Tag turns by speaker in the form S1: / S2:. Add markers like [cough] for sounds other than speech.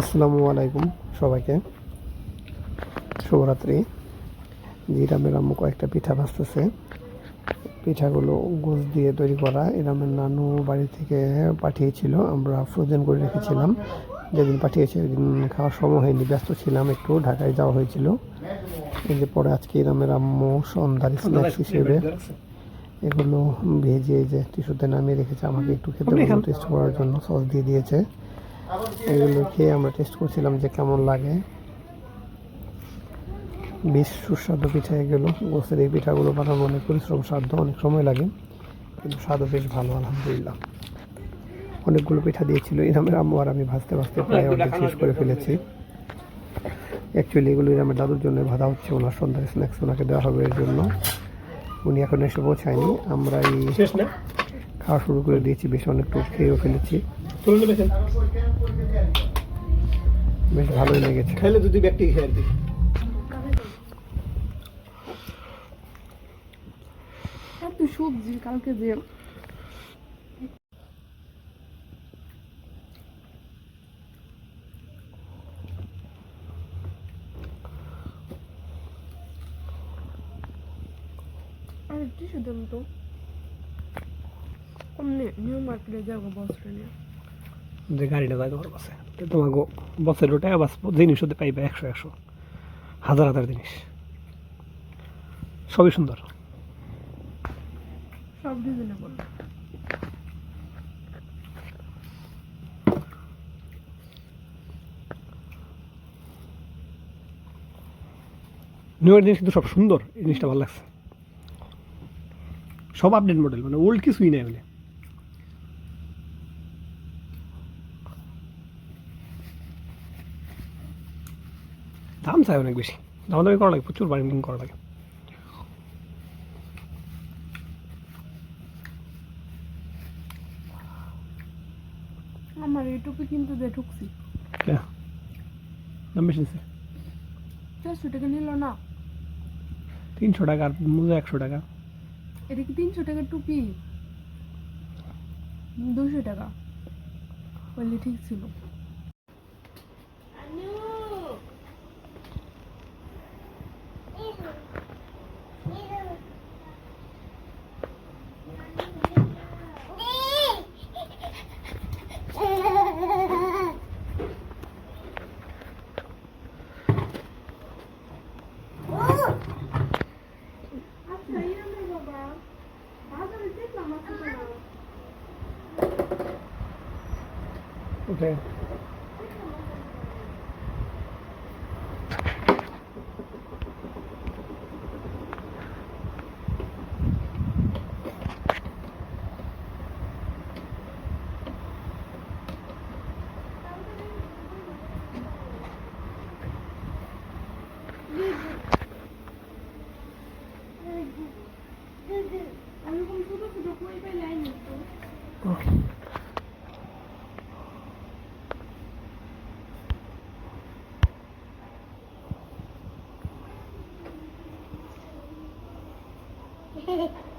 S1: আসসালামু আলাইকুম সবাইকে। শুভরাত্রি। জিরামের আম্মু কয়েকটা পিঠা ভাজতেছে। পিঠাগুলো গোস দিয়ে তৈরি করা এরামের নানু বাড়ি থেকে পাঠিয়েছিল আমরা ফ্রোজেন করে রেখেছিলাম। যেদিন পাঠিয়েছে ওইদিন খাওয়ার সময় হয়নি ব্যস্ত ছিলাম একটু ঢাকায় যাওয়া হয়েছিল। এই যে পরে আজকে এরামের আম্মু সন্ধ্যার স্ন্যাক্স হিসেবে এগুলো ভেজে যে টিস্যুতে নামিয়ে রেখেছে আমাকে একটু খেতে টেস্ট করার জন্য সস দিয়ে দিয়েছে। এগুলো খেয়ে আমরা টেস্ট করছিলাম যে কেমন লাগে। বেশ সুস্বাদু পিঠা এগুলো। গোসের এই পিঠাগুলো বানানো অনেক পরিশ্রম সাধ্য, অনেক সময় লাগে, কিন্তু স্বাদও বেশ ভালো, আলহামদুলিল্লাহ। অনেকগুলো পিঠা দিয়েছিল ইরামের আম্মু আর আমি ভাজতে ভাজতে প্রায় অর্ধেক শেষ করে ফেলেছি। অ্যাকচুয়ালি এগুলো ইরামের দাদুর জন্য ভাজা হচ্ছে, ওনার সন্ধ্যার স্ন্যাক্স ওনাকে দেওয়া হবে এর জন্য। উনি এখন এসে পৌঁছায়নি। আমরা এই খাওয়া শুরু করে দিয়েছি বেশ অনেকটু খেয়েও ফেলেছি। বেশ ভালোই লেগেছে।
S2: খাইলে দুটি ব্যক্তি খেয়ে আর কি
S3: সবজি কালকে যে আর টিস্যু দেন তো। অমনি নিউ মার্কেটে যাব বস্ত্র নিয়ে।
S1: যে গাড়িটা যায় তোমার বাসে তোমাকে বসের ওটাই বাস জিনিস হতে পাইবে একশো একশো। হাজার হাজার জিনিস। সবই সুন্দর।
S3: সব রিজনেবল
S1: নিউ জিনিস কিন্তু সব সুন্দর। এই জিনিসটা ভালো লাগছে। সব আপডেট মডেল মানে ওল্ড কিছুই নেই মানে দাম চাই অনেক বেশি। দাম দামি করা লাগে প্রচুর বার্গেনিং করা লাগে।
S3: আমার এইটুকু কিন্তু যে ঢুকছি।
S1: দাম বেশি নিছে
S3: চারশো টাকা নিল না।
S1: তিনশো টাকা আর মোজা একশো টাকা।
S3: এটা কি তিনশো টাকার টুপি? দুশো টাকা। বললে ঠিক ছিল। Okay.
S1: Okay.
S4: Hehehe [laughs]